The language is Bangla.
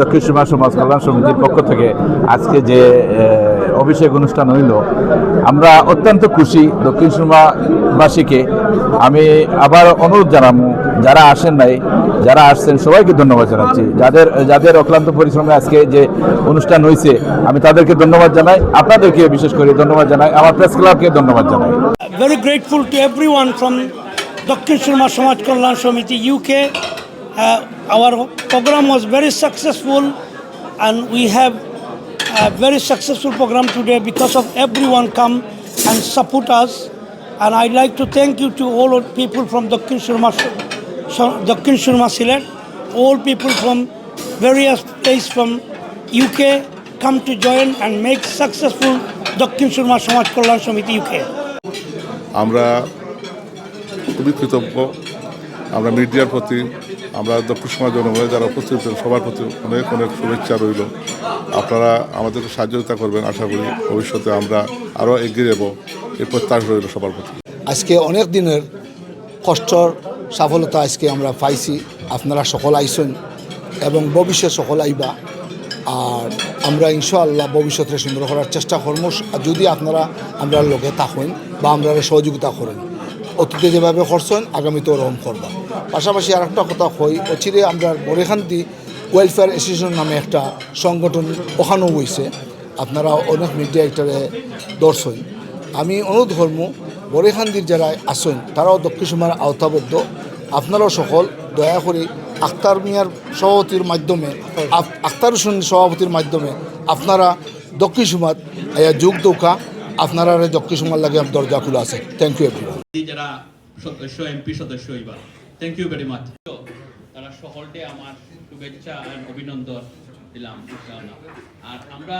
দক্ষিণ সীমা সমাজ কল্যাণ সমিতির পক্ষ থেকে আজকে যে অভিষেক অনুষ্ঠান হইল আমরা অত্যন্ত খুশি দক্ষিণ সীমাবাসীকে। আমি আবার অনুরোধ জানাব যারা আসেন নাই যারা আসছেন সবাইকে ধন্যবাদ জানাচ্ছি। যাদের যাদের অক্লান্ত পরিশ্রমে আজকে যে অনুষ্ঠান হয়েছে আমি তাদেরকে ধন্যবাদ জানাই। আপনাদেরকে বিশেষ করে ধন্যবাদ জানাই। আমার প্রেস ক্লাবকে ধন্যবাদ জানাই। Very grateful to everyone from Dakshin Shurma Samaj Kalyan Samiti UK. Uh, our program was very successful and we have a very successful program today because of everyone come and support us. And I'd like to thank you to all of people from Dakshin Shurma, Dakshin Shurma Silet, all people from various places from UK come to join and make successful Dakshin Shurma Samaj Kalyan Samiti UK. আমরা খুবই কৃতজ্ঞ আমরা মিডিয়ার প্রতি, আমরা দক্ষিণ সমাজ জনগণের যারা উপস্থিত সবার প্রতি অনেক অনেক শুভেচ্ছা রইল। আপনারা আমাদেরকে সহযোগিতা করবেন, আশা করি ভবিষ্যতে আমরা আরও এগিয়ে যাব এই প্রত্যাশা রইল সবার প্রতি। আজকে অনেক দিনের কষ্টর সফলতা আজকে আমরা পাইছি। আপনারা সকল আইসেন এবং ভবিষ্যৎ সকল আইবা। আর আমরা ইনশাআল্লাহ ভবিষ্যতে সুন্দর করার চেষ্টা করব যদি আপনারা, আমরা লোকে থাকেন বা আমরা সহযোগিতা করেন। অতীতে যেভাবে করছেন আগামীতে ওরকম করবা। পাশাপাশি আর একটা কথা কই, অচিরে আমরা বরেখান্তি ওয়েলফেয়ার অ্যাসোসিয়েশন নামে একটা সংগঠন ওখানেও হয়েছে আপনারা অনেক মিডিয়া একটারে দর্শন আমি অনুরোধ করব বরেখান্দির যারা আসেন তারাও দক্ষিণ সীমার আওতাবদ্ধ। আপনারাও সকল দয়া করে আক্তার মিয়ার সভাপতির মাধ্যমে আখতার হোসেন সভাপতির মাধ্যমে আপনারা দক্ষিণ এয়া যোগ দৌকা আপনারা দক্ষিণ সীমার লাগে দরজা খোলা আছে। থ্যাংক ইউ এভরিওয়ান যারা সদস্য এমপি সদস্য হইবা থ্যাংক ইউ ভেরি মাচ তারা সকলকে আমার শুভেচ্ছা আর অভিনন্দন দিলাম আর আমরা